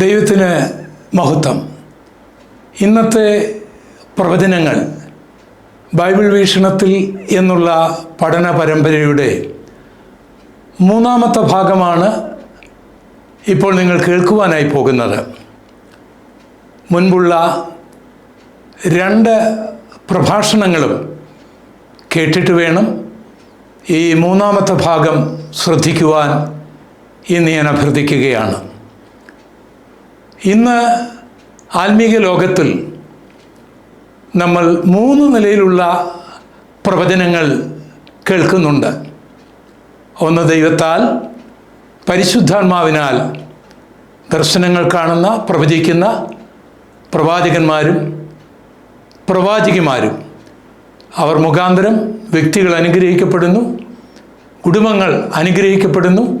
ദൈവത്തിന് മഹത്വം. ഇന്നത്തെ പ്രവചനങ്ങൾ ബൈബിൾ വീക്ഷണത്തിൽ എന്നുള്ള പഠന പരമ്പരയുടെ മൂന്നാമത്തെ ഭാഗമാണ് ഇപ്പോൾ നിങ്ങൾ കേൾക്കുവാനായി പോകുന്നത്. മുൻപുള്ള രണ്ട് പ്രഭാഷണങ്ങളും കേട്ടിട്ട് വേണം ഈ മൂന്നാമത്തെ ഭാഗം ശ്രദ്ധിക്കുവാൻ ഇന്ന് ഞാൻ അഭ്യർത്ഥിക്കുകയാണ്. ഇന്ന് ആത്മീക ലോകത്തിൽ നമ്മൾ മൂന്ന് നിലയിലുള്ള പ്രവചനങ്ങൾ കേൾക്കുന്നുണ്ട്. ഒന്ന് ദൈവത്താൽ പരിശുദ്ധാത്മാവിനാൽ ദർശനങ്ങൾ കാണുന്ന പ്രവചിക്കുന്ന പ്രവാചകന്മാരും പ്രവാചികമാരും. അവർ മുഖാന്തരം വ്യക്തികൾ അനുഗ്രഹിക്കപ്പെടുന്നു കുടുംബങ്ങൾ അനുഗ്രഹിക്കപ്പെടുന്നു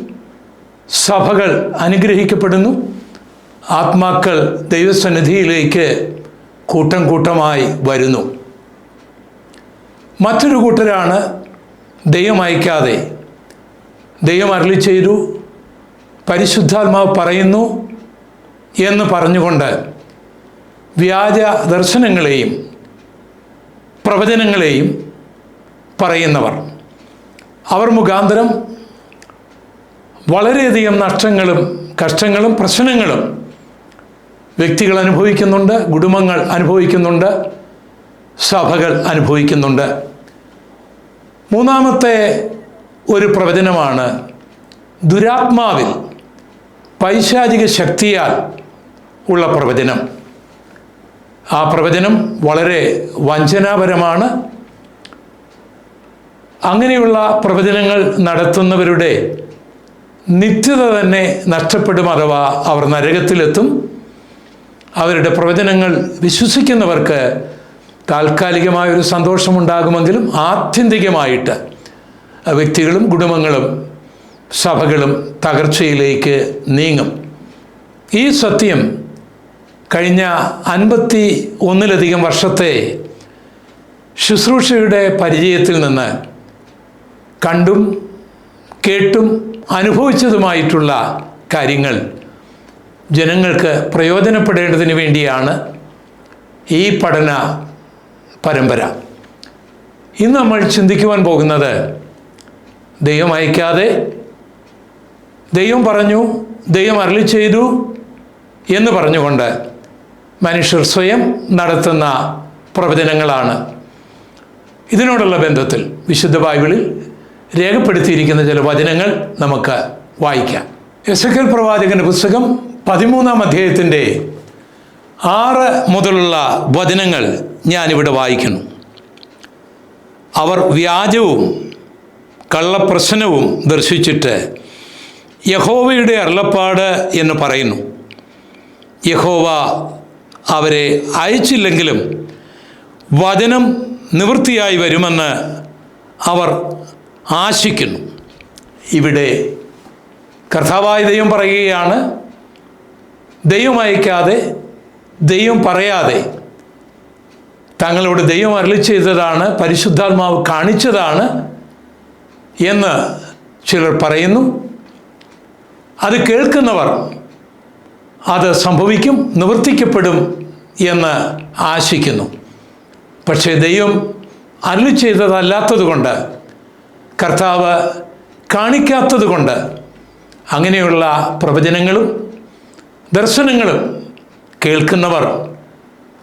സഭകൾ അനുഗ്രഹിക്കപ്പെടുന്നു ആത്മാക്കൾ ദൈവസന്നിധിയിലേക്ക് കൂട്ടം കൂട്ടമായി വരുന്നു. മറ്റൊരു കൂട്ടരാണ് ദൈവം അയക്കാതെ. ദൈവം അരളി ചെയ്തു പരിശുദ്ധാത്മാവ് പറയുന്നു എന്ന് പറഞ്ഞുകൊണ്ട് വ്യാജ ദർശനങ്ങളെയും പ്രവചനങ്ങളെയും പറയുന്നവർ. അവർ മുഖാന്തരം വളരെയധികം നഷ്ടങ്ങളും കഷ്ടങ്ങളും പ്രശ്നങ്ങളും വ്യക്തികൾ അനുഭവിക്കുന്നുണ്ട് കുടുംബങ്ങൾ അനുഭവിക്കുന്നുണ്ട് സഭകൾ അനുഭവിക്കുന്നുണ്ട്. മൂന്നാമത്തെ ഒരു പ്രവചനമാണ് ദുരാത്മാവിൽ പൈശാചിക ശക്തിയാൽ ഉള്ള പ്രവചനം. ആ പ്രവചനം വളരെ വഞ്ചനാപരമാണ്. അങ്ങനെയുള്ള പ്രവചനങ്ങൾ നടത്തുന്നവരുടെ നിത്യത തന്നെ നഷ്ടപ്പെടും അഥവാ അവർ നരകത്തിലെത്തും. അവരുടെ പ്രവചനങ്ങൾ വിശ്വസിക്കുന്നവർക്ക് താൽക്കാലികമായൊരു സന്തോഷമുണ്ടാകുമെങ്കിലും ആത്യന്തികമായിട്ട് വ്യക്തികളും കുടുംബങ്ങളും സഭകളും തകർച്ചയിലേക്ക് നീങ്ങും. ഈ സത്യം കഴിഞ്ഞ അൻപത്തി ഒന്നിലധികം വർഷത്തെ ശുശ്രൂഷയുടെ പരിചയത്തിൽ നിന്ന് കണ്ടും കേട്ടും അനുഭവിച്ചതുമായിട്ടുള്ള കാര്യങ്ങൾ ജനങ്ങൾക്ക് പ്രയോജനപ്പെടേണ്ടതിന് വേണ്ടിയാണ് ഈ പഠന പരമ്പര. ഇന്ന് നമ്മൾ ചിന്തിക്കുവാൻ പോകുന്നത് ദൈവം അയക്കാതെ ദൈവം പറഞ്ഞു ദൈവം അരളി ചെയ്തു എന്ന് പറഞ്ഞുകൊണ്ട് മനുഷ്യർ സ്വയം നടത്തുന്ന പ്രവചനങ്ങളാണ്. ഇതിനോടുള്ള ബന്ധത്തിൽ വിശുദ്ധ ബൈബിളിൽ രേഖപ്പെടുത്തിയിരിക്കുന്ന ചില വചനങ്ങൾ നമുക്ക് വായിക്കാം. എസ് എൽ പ്രവാചകന്റെ പുസ്തകം പതിമൂന്നാം അധ്യായത്തിന്റെ ആറ് മുതലുള്ള വചനങ്ങൾ ഞാനിവിടെ വായിക്കുന്നു. അവർ വ്യാജവും കള്ളപ്രശ്നവും ദർശിച്ചിട്ട് യഹോവയുടെ അരുളപ്പാട് എന്ന് പറയുന്നു. യഹോവ അവരെ അയച്ചില്ലെങ്കിലും വചനം നിവൃത്തിയായി വരുമെന്ന് അവർ ആശിക്കുന്നു. ഇവിടെ കർത്താവായ ദൈവം പറയുകയാണ് ദൈവം അയക്കാതെ ദൈവം പറയാതെ തങ്ങളോട് ദൈവം അരളി ചെയ്തതാണ് പരിശുദ്ധാത്മാവ് കാണിച്ചതാണ് എന്ന് ചിലർ പറയുന്നു. അത് കേൾക്കുന്നവർ അത് സംഭവിക്കും നിവർത്തിക്കപ്പെടും എന്ന് ആശിക്കുന്നു. പക്ഷേ ദൈവം അരളി ചെയ്തതല്ലാത്തതുകൊണ്ട് കർത്താവ് കാണിക്കാത്തതുകൊണ്ട് അങ്ങനെയുള്ള പ്രവചനങ്ങളും ദർശനങ്ങളും കേൾക്കുന്നവർ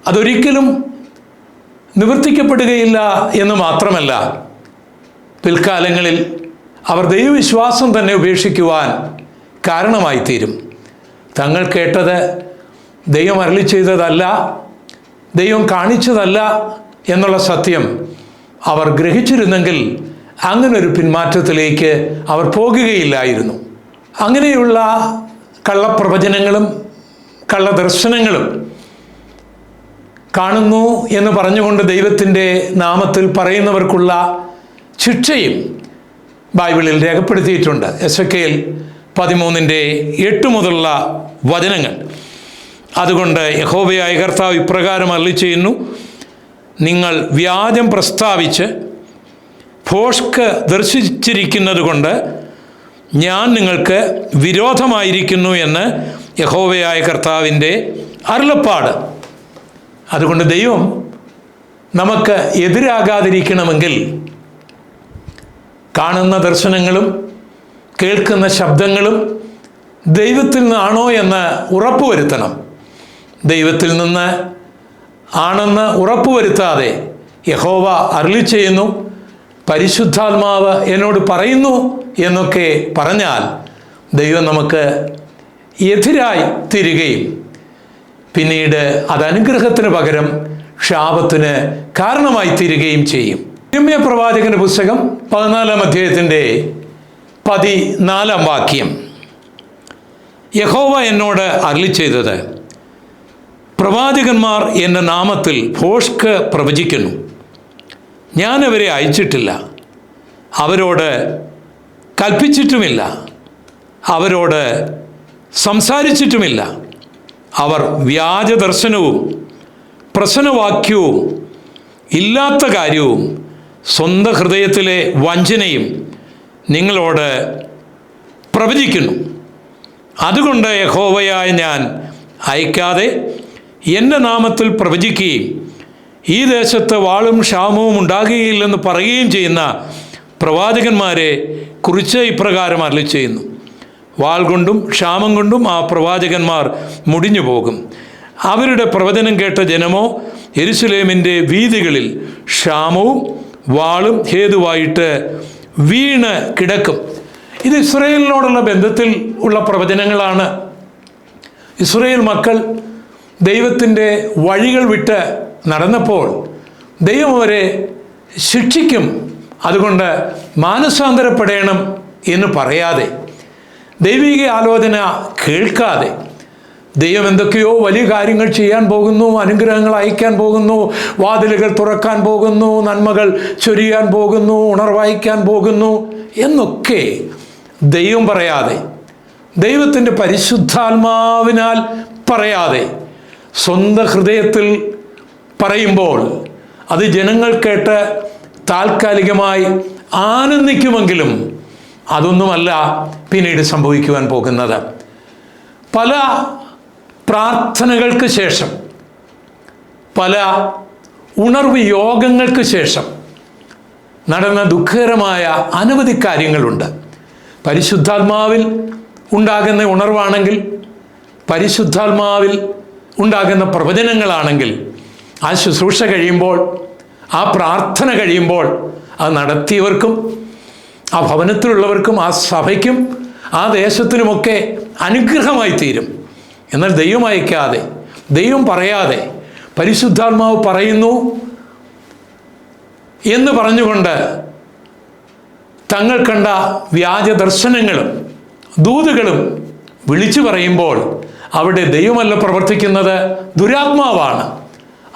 അതൊരിക്കലും നിവർത്തിക്കപ്പെടുകയില്ല എന്ന് മാത്രമല്ല പിൽക്കാലങ്ങളിൽ അവർ ദൈവവിശ്വാസം തന്നെ ഉപേക്ഷിക്കുവാൻ കാരണമായി തീരും തങ്ങൾ കേട്ടത് ദൈവം അരളി ചെയ്തതല്ല ദൈവം കാണിച്ചതല്ല എന്നുള്ള സത്യം അവർ ഗ്രഹിച്ചിരുന്നെങ്കിൽ അങ്ങനൊരു പിന്മാറ്റത്തിലേക്ക് അവർ പോകുകയില്ലായിരുന്നു. അങ്ങനെയുള്ള കള്ളപ്രവചനങ്ങളും കള്ളദർശനങ്ങളും കാണുന്നു എന്ന് പറഞ്ഞുകൊണ്ട് ദൈവത്തിന്റെ നാമത്തിൽ പറയുന്നവർക്കുള്ള ശിക്ഷയും ബൈബിളിൽ രേഖപ്പെടുത്തിയിട്ടുണ്ട്. എസ് കെയിൽ പതിമൂന്നിന്റെ എട്ട് മുതലുള്ള വചനങ്ങൾ. അതുകൊണ്ട് യഹോബയായ കർത്താവ് ഇപ്രകാരം അറി ചെയ്യുന്നു നിങ്ങൾ വ്യാജം പ്രസ്താവിച്ച് ഫോഷ്ക്ക് ദർശിച്ചിരിക്കുന്നത് കൊണ്ട് ഞാൻ നിങ്ങൾക്ക് വിരോധമായിരിക്കുന്നു എന്ന് യഹോവയായ കർത്താവിന്റെ അരുളപ്പാട്. അതുകൊണ്ട് ദൈവം നമുക്ക് എതിരാകാതിരിക്കണമെങ്കിൽ കാണുന്ന ദർശനങ്ങളും കേൾക്കുന്ന ശബ്ദങ്ങളും ദൈവത്തിൽ നിന്നാണോ എന്ന് ഉറപ്പുവരുത്തണം. ദൈവത്തിൽ നിന്ന് ആണെന്ന് ഉറപ്പുവരുത്താതെ യഹോവ അരുളി ചെയ്യുന്നു. പരിശുദ്ധാത്മാവ് എന്നോട് പറയുന്നു എന്നൊക്കെ പറഞ്ഞാൽ ദൈവം നമുക്ക് എതിരായി തീരുകയും പിന്നീട് അത് അനുഗ്രഹത്തിന് പകരം ക്ഷാപത്തിന് കാരണമായി തീരുകയും ചെയ്യും. രമ്യ പ്രവാചകന്റെ പുസ്തകം പതിനാലാം അധ്യായത്തിന്റെ പതിനാലാം വാക്യം. യഹോവ എന്നോട് അരളി ചെയ്തത് പ്രവാചകന്മാർ എന്ന നാമത്തിൽ ഭോഷ്ക് പ്രവചിക്കുന്നു. ഞാൻ അവരെ അയച്ചിട്ടില്ല. അവരോട് കൽപ്പിച്ചിട്ടുമില്ല. അവരോട് സംസാരിച്ചിട്ടുമില്ല. അവർ വ്യാജ ദർശനവും പ്രശ്നവാക്യവും ഇല്ലാത്ത കാര്യവും സ്വന്തം ഹൃദയത്തിലെ വഞ്ചനയും നിങ്ങളോട് പ്രവചിക്കുന്നു. അതുകൊണ്ട് യഹോവയായ ഞാൻ അയക്കാതെ എന്റെ നാമത്തിൽ പ്രവചിക്കുകയും ഈ ദേശത്ത് വാളും ക്ഷാമവും ഉണ്ടാകുകയില്ലെന്ന് പറയുകയും ചെയ്യുന്ന പ്രവാചകന്മാരെ കുറിച്ച് ഇപ്രകാരം അരളി ചെയ്യുന്നു. വാൾ കൊണ്ടും ക്ഷാമം കൊണ്ടും ആ പ്രവാചകന്മാർ മുടിഞ്ഞു പോകും. അവരുടെ പ്രവചനം കേട്ട ജനമോ എരുസലേമിന്റെ വീതികളിൽ ക്ഷാമവും വാളും ഹേതുവായിട്ട് വീണ് കിടക്കും. ഇത് ഇസ്രയേലിനോടുള്ള ബന്ധത്തിൽ ഉള്ള പ്രവചനങ്ങളാണ്. ഇസ്രയേൽ മക്കൾ ദൈവത്തിന്റെ വഴികൾ വിട്ട് നടന്നപ്പോൾ ദൈവം അവരെ ശിക്ഷിക്കും. അതുകൊണ്ട് മാനസാന്തരപ്പെടണം എന്ന് പറയാതെ ദൈവിക ആലോചന കേൾക്കാതെ ദൈവം എന്തൊക്കെയോ വലിയ കാര്യങ്ങൾ ചെയ്യാൻ പോകുന്നു അനുഗ്രഹങ്ങൾ അയക്കാൻ പോകുന്നു വാതിലുകൾ തുറക്കാൻ പോകുന്നു നന്മകൾ ചൊരിയാൻ പോകുന്നു ഉണർവായിക്കാൻ പോകുന്നു എന്നൊക്കെ ദൈവം പറയാതെ ദൈവത്തിന്റെ പരിശുദ്ധാത്മാവിനാൽ പറയാതെ സ്വന്തം ഹൃദയത്തിൽ പറയുമ്പോൾ അത് ജനങ്ങൾ കേട്ട് താൽക്കാലികമായി ആനന്ദിക്കുമെങ്കിലും അതൊന്നുമല്ല പിന്നീട് സംഭവിക്കുവാൻ പോകുന്നത്. പല പ്രാർത്ഥനകൾക്ക് ശേഷം പല ഉണർവ് യോഗങ്ങൾക്ക് ശേഷം നടന്ന ദുഃഖകരമായ അനവധി കാര്യങ്ങളുണ്ട്. പരിശുദ്ധാത്മാവിൽ ഉണ്ടാകുന്ന ഉണർവാണെങ്കിൽ പരിശുദ്ധാത്മാവിൽ ഉണ്ടാകുന്ന പ്രവചനങ്ങളാണെങ്കിൽ ആ ശുശ്രൂഷ കഴിയുമ്പോൾ ആ പ്രാർത്ഥന കഴിയുമ്പോൾ അത് നടത്തിയവർക്കും ആ ഭവനത്തിലുള്ളവർക്കും ആ സഭയ്ക്കും ആ ദേശത്തിനുമൊക്കെ അനുഗ്രഹമായി തീരും. എന്നാൽ ദൈവം അയക്കാതെ ദൈവം പറയാതെ പരിശുദ്ധാത്മാവ് പറയുന്നു എന്ന് പറഞ്ഞുകൊണ്ട് തങ്ങൾ കണ്ട വ്യാജ ദർശനങ്ങളും ദൂതുകളും വിളിച്ചു പറയുമ്പോൾ അവിടെ ദൈവമല്ല പ്രവർത്തിക്കുന്നത് ദുരാത്മാവാണ്.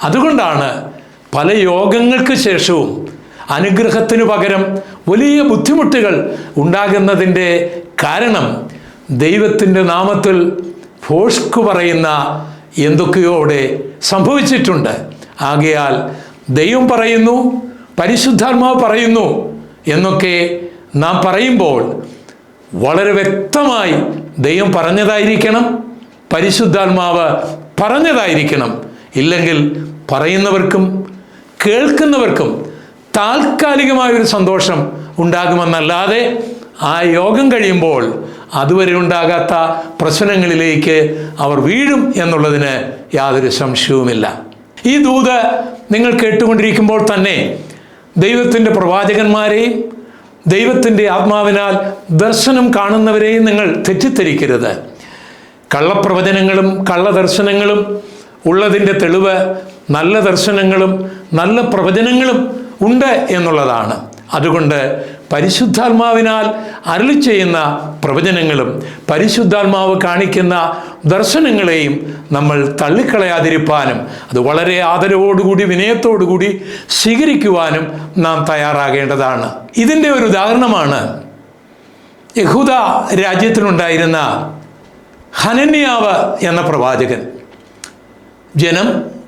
അതുകൊണ്ടാണ് പല യോഗങ്ങൾക്ക് ശേഷവും അനുഗ്രഹത്തിനു പകരം വലിയ ബുദ്ധിമുട്ടുകൾ ഉണ്ടാകുന്നതിന്റെ കാരണം ദൈവത്തിന്റെ നാമത്തിൽ ഫോഷ്ക്ക് പറയുന്ന എന്തൊക്കെയോ അവിടെ സംഭവിച്ചിട്ടുണ്ട്. ആകയാൽ ദൈവം പറയുന്നു പരിശുദ്ധാത്മാവ് പറയുന്നു എന്നൊക്കെ നാം പറയുമ്പോൾ വളരെ വ്യക്തമായി ദൈവം പറഞ്ഞതായിരിക്കണം പരിശുദ്ധാത്മാവ് പറഞ്ഞതായിരിക്കണം. ഇല്ലെങ്കിൽ പറയുന്നവർക്കും കേൾക്കുന്നവർക്കും താൽക്കാലികമായൊരു സന്തോഷം ഉണ്ടാകുമെന്നല്ലാതെ ആ യോഗം കഴിയുമ്പോൾ അതുവരെ ഉണ്ടാകാത്ത പ്രശ്നങ്ങളിലേക്ക് അവർ വീഴും എന്നുള്ളതിന് യാതൊരു സംശയവുമില്ല. ഈ ദൂത് നിങ്ങൾ കേട്ടുകൊണ്ടിരിക്കുമ്പോൾ തന്നെ ദൈവത്തിന്റെ പ്രവാചകന്മാരെയും ദൈവത്തിന്റെ ആത്മാവിനാൽ ദർശനം കാണുന്നവരെയും നിങ്ങൾ തെറ്റിദ്ധരിക്കരുത്. കള്ളപ്രവചനങ്ങളും കള്ളദർശനങ്ങളും ഉള്ളതിന്റെ തെളിവ് നല്ല ദർശനങ്ങളും നല്ല പ്രവചനങ്ങളും ഉണ്ട് എന്നുള്ളതാണ്. അതുകൊണ്ട് പരിശുദ്ധാത്മാവിനാൽ അരുളി ചെയ്യുന്ന പ്രവചനങ്ങളും പരിശുദ്ധാത്മാവ് കാണിക്കുന്ന ദർശനങ്ങളെയും നമ്മൾ തള്ളിക്കളയാതിരിപ്പാനും അത് വളരെ ആദരവോടുകൂടി വിനയത്തോടുകൂടി സ്വീകരിക്കുവാനും നാം തയ്യാറാകേണ്ടതാണ്. ഇതിന്റെ ഒരു ഉദാഹരണമാണ് യഹൂദ രാജ്യത്തിനുണ്ടായിരുന്ന ഹനന്യാവ് എന്ന പ്രവാചകൻ. ജനം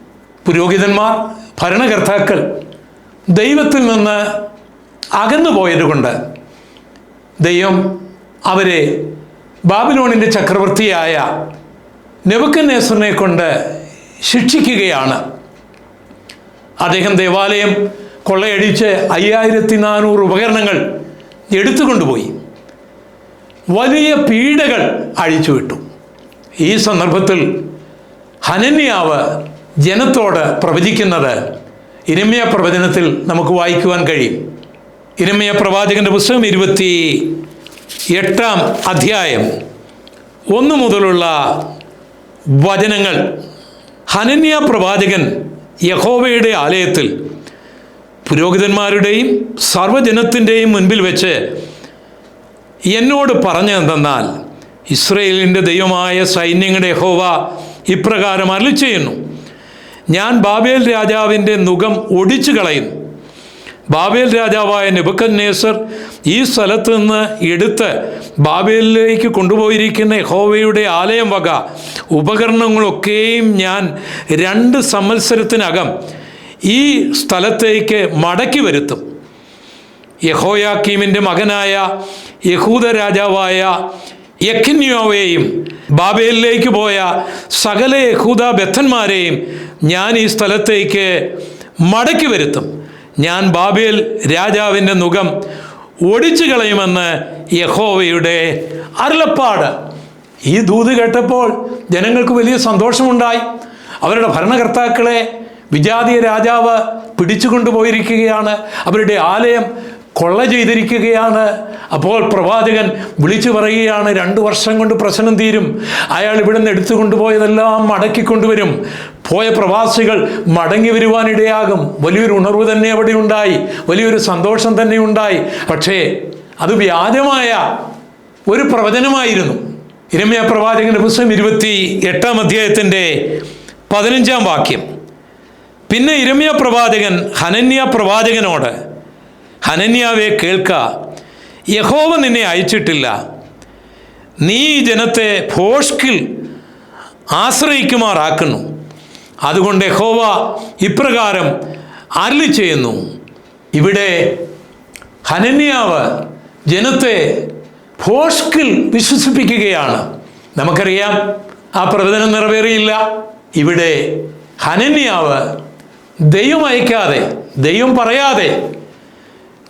പുരോഹിതന്മാർ ഭരണകർത്താക്കൾ ദൈവത്തിൽ നിന്ന് അകന്നു പോയതുകൊണ്ട് ദൈവം അവരെ ബാബിലോണിന്റെ ചക്രവർത്തിയായ നെബുക്കന്നേസറിനെ കൊണ്ട് ശിക്ഷിക്കുകയാണ്. അദ്ദേഹം ദേവാലയം കൊള്ളയടിച്ച് അയ്യായിരത്തി നാനൂറ് ഉപകരണങ്ങൾ എടുത്തുകൊണ്ടുപോയി. വലിയ പീഡകൾ അഴിച്ചുവിട്ടു. ഈ സന്ദർഭത്തിൽ ഹനന്യാവ് ജനത്തോട് പ്രവചിക്കുന്നത് ഇരമ്യ പ്രവചനത്തിൽ നമുക്ക് വായിക്കുവാൻ കഴിയും. ഇരമ്യ പ്രവാചകന്റെ പുസ്തകം ഇരുപത്തി എട്ടാം അധ്യായം ഒന്ന് മുതലുള്ള വചനങ്ങൾ. ഹനന്യ പ്രവാചകൻ യഹോവയുടെ ആലയത്തിൽ പുരോഹിതന്മാരുടെയും സർവജനത്തിന്റെയും മുൻപിൽ വെച്ച് എന്നോട് തന്നാൽ ഇസ്രയേലിന്റെ ദൈവമായ സൈന്യങ്ങളുടെ യഹോവ ഇപ്രകാരം അരളി ചെയ്യുന്നു ഞാൻ ബാബേൽ രാജാവിന്റെ നുഖം ഒടിച്ചു കളയുന്നു. ബാബേൽ രാജാവായ നെബുക്കന്നേസർ ഈ സ്ഥലത്ത് നിന്ന് എടുത്ത് ബാബേലിലേക്ക് കൊണ്ടുപോയിരിക്കുന്ന യഹോവയുടെ ആലയം വക ഉപകരണങ്ങളൊക്കെയും ഞാൻ രണ്ട് സംവത്സരത്തിനകം ഈ സ്ഥലത്തേക്ക് മടക്കി വരുത്തും. യഹോയാക്കീമിന്റെ മകനായ യഹൂദ രാജാവായ യഖിന്യോവയെയും ബാബേലിലേക്ക് പോയ സകല യഹൂദ ബദ്ധന്മാരെയും ഞാൻ ഈ സ്ഥലത്തേക്ക് മടക്കി വരുത്തും. ഞാൻ ബാബേൽ രാജാവിന്റെ മുഖം ഒടിച്ചു കളയുമെന്ന് യഹോവയുടെ അരുളപ്പാട്. ഈ ദൂത് കേട്ടപ്പോൾ ജനങ്ങൾക്ക് വലിയ സന്തോഷമുണ്ടായി. അവരുടെ ഭരണകർത്താക്കളെ വിജാതീയ രാജാവ് പിടിച്ചു കൊണ്ടുപോയിരിക്കുകയാണ് അവരുടെ ആലയം കൊള്ള ചെയ്തിരിക്കുകയാണ്. അപ്പോൾ പ്രവാചകൻ വിളിച്ചു പറയുകയാണ് രണ്ട് വർഷം കൊണ്ട് പ്രശ്നം തീരും. അയാൾ ഇവിടുന്ന് എടുത്തു കൊണ്ടുപോയതെല്ലാം മടക്കിക്കൊണ്ടുവരും. പോയ പ്രവാസികൾ മടങ്ങി വരുവാനിടയാകും. വലിയൊരു ഉണർവ് തന്നെ അവിടെ ഉണ്ടായി. വലിയൊരു സന്തോഷം തന്നെ ഉണ്ടായി. പക്ഷേ അത് വ്യാജമായ ഒരു പ്രവചനമായിരുന്നു. ഇരമ്യ പ്രവാചകന്റെ പുസ്തകം ഇരുപത്തി എട്ടാം അധ്യായത്തിന്റെ പതിനഞ്ചാം വാക്യം. പിന്നെ ഇരമ്യ പ്രവാചകൻ ഹനന്യ പ്രവാചകനോട് ഹനന്യാവെ കേൾക്ക. യഹോവ നിന്നെ അയച്ചിട്ടില്ല. നീ ജനത്തെ ഭോഷ്കിൽ ആശ്രയിക്കുമാറാക്കുന്നു. അതുകൊണ്ട് യഹോവ ഇപ്രകാരം അരളി ചെയ്യുന്നു. ഇവിടെ ഹനന്യാവ് ജനത്തെ ഭോഷ്കിൽ വിശ്വസിപ്പിക്കുകയാണ്. നമുക്കറിയാം ആ പ്രവചനം നിറവേറിയില്ല. ഇവിടെ ഹനന്യാവ് ദൈവം അയക്കാതെ ദൈവം പറയാതെ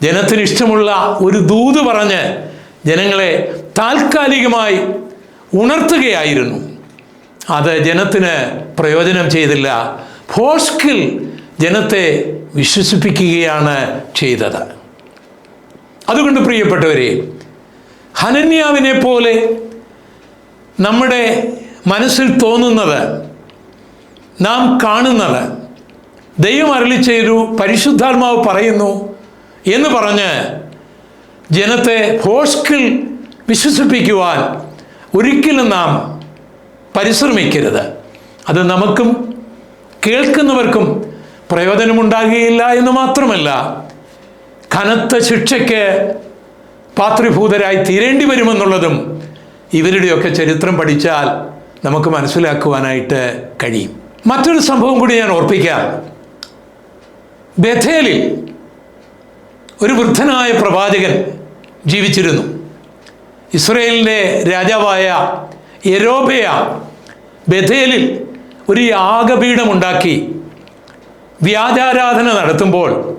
ജനത്തിന് ഇഷ്ടമുള്ള ഒരു ദൂത് പറഞ്ഞ് ജനങ്ങളെ താൽക്കാലികമായി ഉണർത്തുകയായിരുന്നു. അത് ജനത്തിന് പ്രയോജനം ചെയ്തില്ല. ഫോസ്കിൽ ജനത്തെ വിശ്വസിപ്പിക്കുകയാണ് ചെയ്തത്. അതുകൊണ്ട് പ്രിയപ്പെട്ടവരെ ഹനന്യാവിനെ പോലെ നമ്മുടെ മനസ്സിൽ തോന്നുന്നത് നാം കാണുന്നത് ദൈവം അരളി ചെയ്തു പരിശുദ്ധാത്മാവ് പറയുന്നു എന്ന് പറഞ്ഞ് ജനത്തെ ഹോസ്കിൽ വിശ്വസിപ്പിക്കുവാൻ ഒരിക്കലും നാം പരിശ്രമിക്കരുത്. അത് നമുക്കും കേൾക്കുന്നവർക്കും പ്രയോജനമുണ്ടാകുകയില്ല എന്ന് മാത്രമല്ല കനത്ത ശിക്ഷയ്ക്ക് പാത്രിഭൂതരായി തീരേണ്ടി വരുമെന്നുള്ളതും ഇവരുടെയൊക്കെ ചരിത്രം പഠിച്ചാൽ നമുക്ക് മനസ്സിലാക്കുവാനായിട്ട് കഴിയും. മറ്റൊരു സംഭവം കൂടി ഞാൻ ഓർപ്പിക്കാം. ബഥേലിൽ ഒരു വൃദ്ധനായ പ്രവാചകൻ ജീവിച്ചിരുന്നു. ഇസ്രയേലിന്റെ രാജാവായ യരോബയ ബഥേലിൽ ഒരു യാഗപീഠമുണ്ടാക്കി വ്യാജാരാധന നടത്തുമ്പോൾ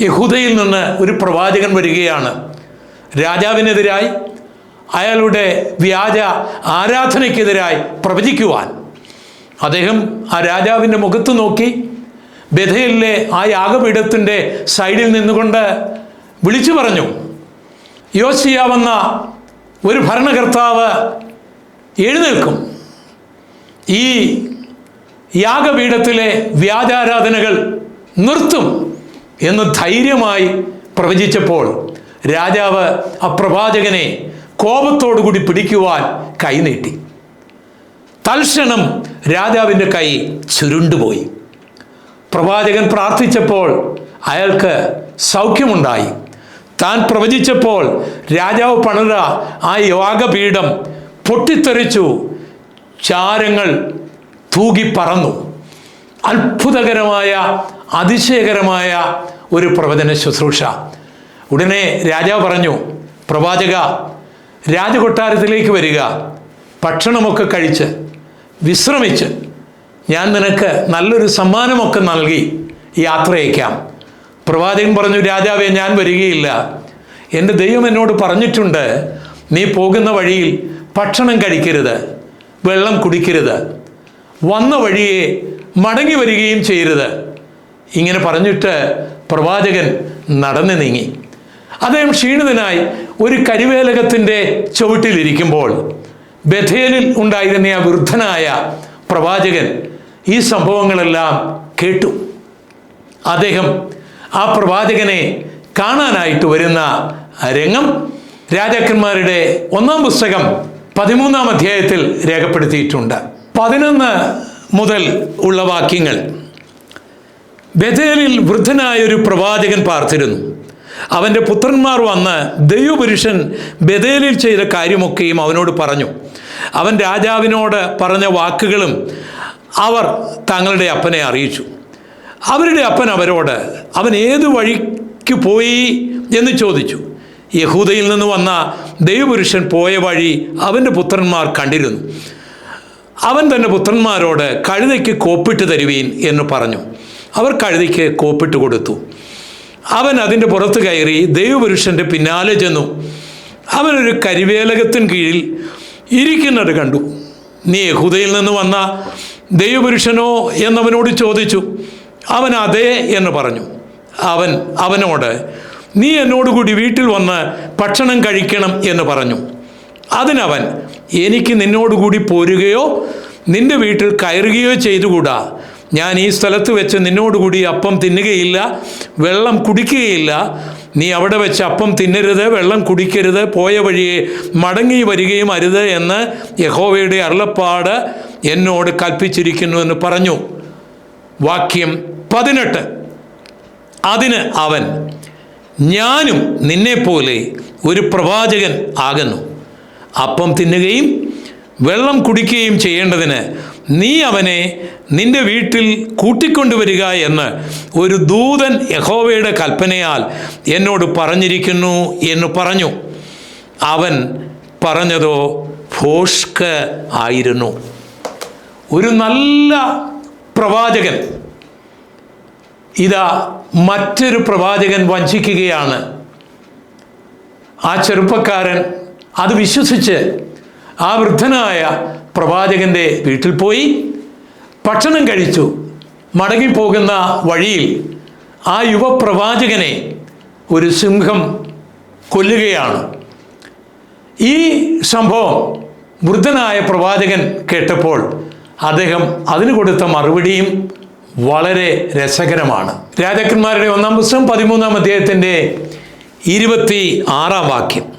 യഹൂദയിൽ നിന്ന് ഒരു പ്രവാചകൻ വരികയാണ്. രാജാവിനെതിരായി അയാളുടെ വ്യാജ ആരാധനയ്ക്കെതിരായി പ്രവചിക്കുവാൻ. അദ്ദേഹം ആ രാജാവിന്റെ മുഖത്ത് നോക്കി ബഥയിലെ ആ യാഗപീഠത്തിന്റെ സൈഡിൽ നിന്നുകൊണ്ട് വിളിച്ചു പറഞ്ഞു യോശിയാവെന്ന ഒരു ഭരണകർത്താവ് എഴുന്നേൽക്കും. ഈ യാഗപീഠത്തിലെ വ്യാജാരാധനകൾ നിർത്തും എന്ന് ധൈര്യമായി പ്രവചിച്ചപ്പോൾ രാജാവ് അപ്രവാചകനെ പ്രവാചകനെ കോപത്തോടുകൂടി പിടിക്കുവാൻ കൈനീട്ടി. തൽക്ഷണം രാജാവിന്റെ കൈ ചുരുണ്ടുപോയി. പ്രവാചകൻ പ്രാർത്ഥിച്ചപ്പോൾ അയാൾക്ക് സൗഖ്യമുണ്ടായി. താൻ പ്രവചിച്ചപ്പോൾ രാജാവ് പണിത ആ യോഗപീഠം പൊട്ടിത്തെറിച്ചു. ചാരങ്ങൾ തൂകി പറന്നു. അത്ഭുതകരമായ അതിശയകരമായ ഒരു പ്രവചന ശുശ്രൂഷ. ഉടനെ രാജാവ് പറഞ്ഞു പ്രവാചക രാജകൊട്ടാരത്തിലേക്ക് വരിക. ഭക്ഷണമൊക്കെ കഴിച്ച് വിശ്രമിച്ച്. ഞാൻ നിനക്ക് നല്ലൊരു സമ്മാനമൊക്കെ നൽകി യാത്രയക്കാം. പ്രവാചകൻ പറഞ്ഞു രാജാവെ ഞാൻ വരികയില്ല. എന്റെ ദൈവം എന്നോട് പറഞ്ഞിട്ടുണ്ട് നീ പോകുന്ന വഴിയിൽ ഭക്ഷണം കഴിക്കരുത് വെള്ളം കുടിക്കരുത്. വന്ന വഴിയെ മടങ്ങി വരികയും ചെയ്യരുത്. ഇങ്ങനെ പറഞ്ഞിട്ട് പ്രവാചകൻ നടന്നു നീങ്ങി. അദ്ദേഹം ക്ഷീണിതനായി ഒരു കരിവേലകത്തിന്റെ ചുവട്ടിലിരിക്കുമ്പോൾ ബഥേലിൽ ഉണ്ടായിരുന്ന ആ വൃദ്ധനായ പ്രവാചകൻ ഈ സംഭവങ്ങളെല്ലാം കേട്ടു. അദ്ദേഹം ആ പ്രവാചകനെ കാണാനായിട്ട് വരുന്ന രംഗം രാജാക്കന്മാരുടെ ഒന്നാം പുസ്തകം പതിമൂന്നാം അധ്യായത്തിൽ രേഖപ്പെടുത്തിയിട്ടുണ്ട്. പതിനൊന്ന് മുതൽ ഉള്ള വാക്യങ്ങൾ. ബഥേലിൽ വൃദ്ധനായൊരു പ്രവാചകൻ പാർത്തിരുന്നു. അവന്റെ പുത്രന്മാർ വന്ന് ദൈവപുരുഷൻ ബഥേലിൽ ചെയ്ത കാര്യമൊക്കെയും അവനോട് പറഞ്ഞു. അവൻ രാജാവിനോട് പറഞ്ഞ വാക്കുകളും അവർ തങ്ങളുടെ അപ്പനെ അറിയിച്ചു. അവരുടെ അപ്പൻ അവരോട് അവൻ ഏത് വഴിക്ക് പോയി? എന്ന് ചോദിച്ചു. യഹൂദയിൽ നിന്ന് വന്ന ദൈവപുരുഷൻ പോയ വഴി അവന്റെ പുത്രന്മാർ കണ്ടിരുന്നു. അവൻ തന്റെ പുത്രന്മാരോട് കഴുതയ്ക്ക് കോപ്പിട്ട് തരുവീൻ എന്ന് പറഞ്ഞു. അവർ കഴുതയ്ക്ക് കോപ്പിട്ട് കൊടുത്തു. അവൻ അതിന്റെ പുറത്ത് കയറി ദൈവപുരുഷന്റെ പിന്നാലെ ചെന്നു. അവനൊരു കരിവേലകത്തിന് കീഴിൽ ഇരിക്കുന്നത് കണ്ടു. നീ യഹൂദയിൽ നിന്ന് വന്ന ദൈവപുരുഷനോ എന്നവനോട് ചോദിച്ചു അവൻ അതെ എന്ന് പറഞ്ഞു. അവൻ അവനോട് നീ എന്നോടുകൂടി വീട്ടിൽ വന്ന് ഭക്ഷണം കഴിക്കണം എന്ന് പറഞ്ഞു. അതിനവൻ എനിക്ക് നിന്നോടുകൂടി പോരുകയോ നിന്റെ വീട്ടിൽ കയറുകയോ ചെയ്തുകൂടാ. ഞാൻ ഈ സ്ഥലത്ത് വെച്ച് നിന്നോടുകൂടി അപ്പം തിന്നുകയില്ല വെള്ളം കുടിക്കുകയില്ല. നീ അവിടെ വെച്ച് അപ്പം തിന്നരുത് വെള്ളം കുടിക്കരുത് പോയ വഴിയെ മടങ്ങി വരികയും അരുത് എന്ന് യഹോവയുടെ അരുളപ്പാട് എന്നോട് കൽപ്പിച്ചിരിക്കുന്നു എന്ന് പറഞ്ഞു. വാക്യം പതിനെട്ട്. അതിന് അവൻ ഞാനും നിന്നെപ്പോലെ ഒരു പ്രവാചകൻ ആകുന്നു. അപ്പം തിന്നുകയും വെള്ളം കുടിക്കുകയും ചെയ്യേണ്ടതിന് നീ അവനെ നിന്റെ വീട്ടിൽ കൂട്ടിക്കൊണ്ടുവരിക എന്ന് ഒരു ദൂതൻ യഹോവയുടെ കൽപ്പനയാൽ എന്നോട് പറഞ്ഞിരിക്കുന്നു എന്ന് പറഞ്ഞു. അവൻ പറഞ്ഞതോ ഫോഷ്ക ആയിരുന്നു. ഒരു നല്ല പ്രവാചകൻ. ഇതാ മറ്റൊരു പ്രവാചകൻ വഞ്ചിക്കുകയാണ്. ആ ചെറുപ്പക്കാരൻ അത് വിശ്വസിച്ച് ആ വൃദ്ധനായ പ്രവാചകന്റെ വീട്ടിൽ പോയി ഭക്ഷണം കഴിച്ചു. മടങ്ങിപ്പോകുന്ന വഴിയിൽ ആ യുവപ്രവാചകനെ ഒരു സിംഹം കൊല്ലുകയാണ്. ഈ സംഭവം വൃദ്ധനായ പ്രവാചകൻ കേട്ടപ്പോൾ അദ്ദേഹം അതിന് കൊടുത്ത മറുപടിയും വളരെ രസകരമാണ്. രാജാക്കന്മാരുടെ ഒന്നാം പുസ്തകം പതിമൂന്നാം അദ്ദേഹത്തിന്റെ ഇരുപത്തി ആറാം വാക്യം.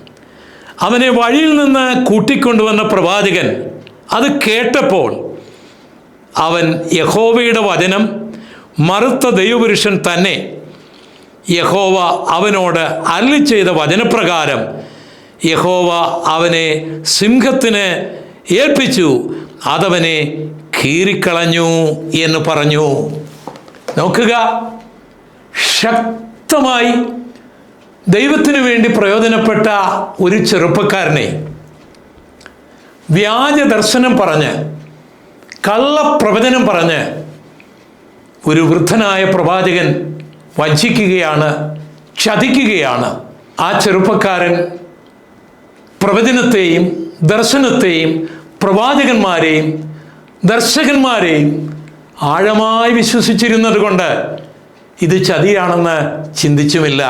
അവനെ വഴിയിൽ നിന്ന് കൂട്ടിക്കൊണ്ടുവന്ന പ്രവാചകൻ അത് കേട്ടപ്പോൾ അവൻ യഹോവയുടെ വചനം മറുത്ത ദൈവപുരുഷൻ തന്നെ യഹോവ അവനോട് അരളി ചെയ്ത വചനപ്രകാരം യഹോവ അവനെ സിംഹത്തിന് ഏൽപ്പിച്ചു. അതവനെ കീറിക്കളഞ്ഞു എന്ന് പറഞ്ഞു. നോക്കുക. ശക്തമായി ദൈവത്തിനു വേണ്ടി പ്രയോജനപ്പെട്ട ഒരു ചെറുപ്പക്കാരനെ വ്യാജ ദർശനം പറഞ്ഞ് കള്ളപ്രവചനം പറഞ്ഞ് ഒരു വൃദ്ധനായ പ്രവാചകൻ വഞ്ചിക്കുകയാണ് ചതിക്കുകയാണ്. ആ ചെറുപ്പക്കാരൻ പ്രവചനത്തെയും ദർശനത്തെയും പ്രവാചകന്മാരെയും ദർശകന്മാരെയും ആഴമായി വിശ്വസിച്ചിരുന്നത് കൊണ്ട് ഇത് ചതിയാണെന്ന് ചിന്തിച്ചുമില്ല.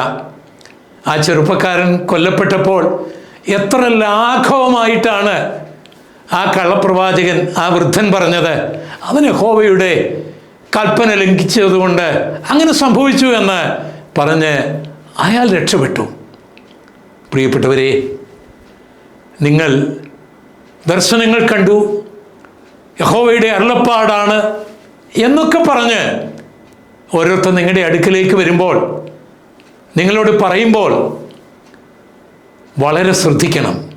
ആ ചെറുപ്പക്കാരൻ കൊല്ലപ്പെട്ടപ്പോൾ എത്ര ലാഘവമായിട്ടാണ് ആ കള്ളപ്രവാചകൻ ആ വൃദ്ധൻ പറഞ്ഞത്. അവന് ഹോവയുടെ കൽപ്പന ലംഘിച്ചതുകൊണ്ട് അങ്ങനെ സംഭവിച്ചു എന്ന് പറഞ്ഞ് അയാൾ രക്ഷപ്പെട്ടു. പ്രിയപ്പെട്ടവരെ നിങ്ങൾ ദർശനങ്ങൾ കണ്ടു. യഹോവയുടെ അരുളപ്പാടാണ് എന്നൊക്കെ പറഞ്ഞ് ഓരോരുത്തർ നിങ്ങളുടെ അടുക്കിലേക്ക് വരുമ്പോൾ നിങ്ങളോട് പറയുമ്പോൾ വളരെ ശ്രദ്ധിക്കണം.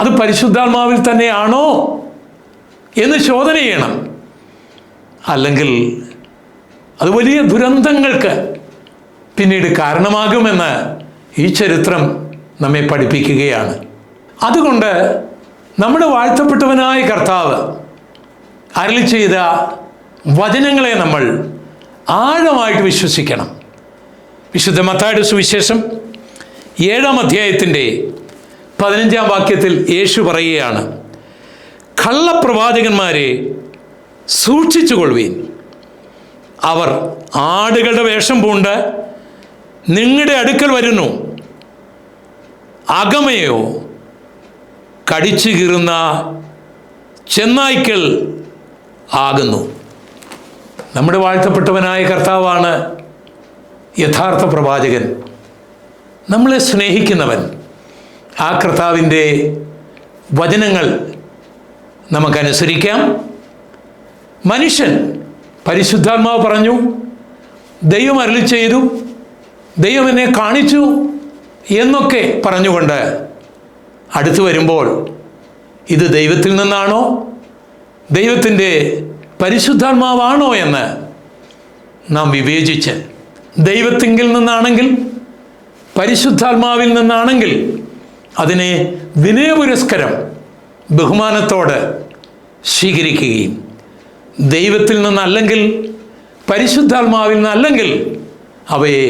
അത് പരിശുദ്ധാത്മാവിൽ തന്നെയാണോ എന്ന് ചോദന ചെയ്യണം. അല്ലെങ്കിൽ അത് വലിയ ദുരന്തങ്ങൾക്ക് പിന്നീട് കാരണമാകുമെന്ന് ഈ ചരിത്രം നമ്മെ പഠിപ്പിക്കുകയാണ്. അതുകൊണ്ട് നമ്മുടെ വാഴ്ത്തപ്പെട്ടവനായ കർത്താവ് അരളി ചെയ്ത വചനങ്ങളെ നമ്മൾ ആഴമായിട്ട് വിശ്വസിക്കണം. വിശുദ്ധ മത്തായുടെ സുവിശേഷം ഏഴാം അധ്യായത്തിന്റെ പതിനഞ്ചാം വാക്യത്തിൽ യേശു പറയുകയാണ് കള്ളപ്രവാചകന്മാരെ സൂക്ഷിച്ചുകൊള്ളുവീൻ. അവർ ആടുകളുടെ വേഷം പൂണ്ട് നിങ്ങളുടെ അടുക്കൽ വരുന്നു. അകമയോ കടിച്ചു കീറുന്ന ചെന്നായ്ക്കൾ ആകുന്നു. നമ്മുടെ വാഴ്ത്തപ്പെട്ടവനായ കർത്താവാണ് യഥാർത്ഥ പ്രവാചകൻ. നമ്മളെ സ്നേഹിക്കുന്നവൻ. ആ കർത്താവിന്റെ വചനങ്ങൾ നമുക്കനുസരിക്കാം. മനുഷ്യൻ പരിശുദ്ധാത്മാവ് പറഞ്ഞു ദൈവം അരളി ചെയ്തു ദൈവം എന്നെ കാണിച്ചു എന്നൊക്കെ പറഞ്ഞുകൊണ്ട് അടുത്തു വരുമ്പോൾ ഇത് ദൈവത്തിൽ നിന്നാണോ ദൈവത്തിന്റെ പരിശുദ്ധാത്മാവാണോ എന്ന് നാം വിവേചിച്ച് ദൈവത്തിങ്കിൽ നിന്നാണെങ്കിൽ പരിശുദ്ധാത്മാവിൽ നിന്നാണെങ്കിൽ അതിനെ വിനയപുരസ്കരം ബഹുമാനത്തോടെ സ്വീകരിക്കുകയും ദൈവത്തിൽ നിന്നല്ലെങ്കിൽ പരിശുദ്ധാത്മാവിൽ നിന്നല്ലെങ്കിൽ അവയെ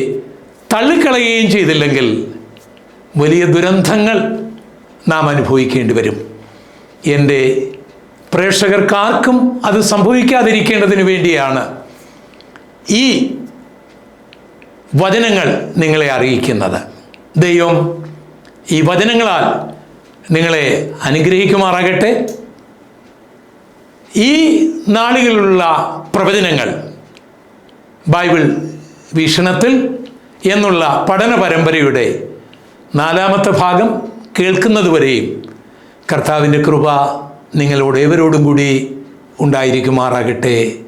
തള്ളിക്കളയുകയും ചെയ്തില്ലെങ്കിൽ വലിയ ദുരന്തങ്ങൾ നാം അനുഭവിക്കേണ്ടി വരും. എന്റെ പ്രേക്ഷകർക്കാർക്കും അത് സംഭവിക്കാതിരിക്കേണ്ടതിന് വേണ്ടിയാണ് ഈ വചനങ്ങൾ നിങ്ങളെ അറിയിക്കുന്നത്. ദൈവം ഈ വചനങ്ങളാൽ നിങ്ങളെ അനുഗ്രഹിക്കുമാറാകട്ടെ. ഈ നാളുകളിലുള്ള പ്രവചനങ്ങൾ ബൈബിൾ വീക്ഷണത്തിൽ എന്നുള്ള പഠന പരമ്പരയുടെ നാലാമത്തെ ഭാഗം കേൾക്കുന്നതുവരെയും കർത്താവിന്റെ കൃപ നിങ്ങളോട് ഏവരോടും കൂടി ഉണ്ടായിരിക്കുമാറാകട്ടെ.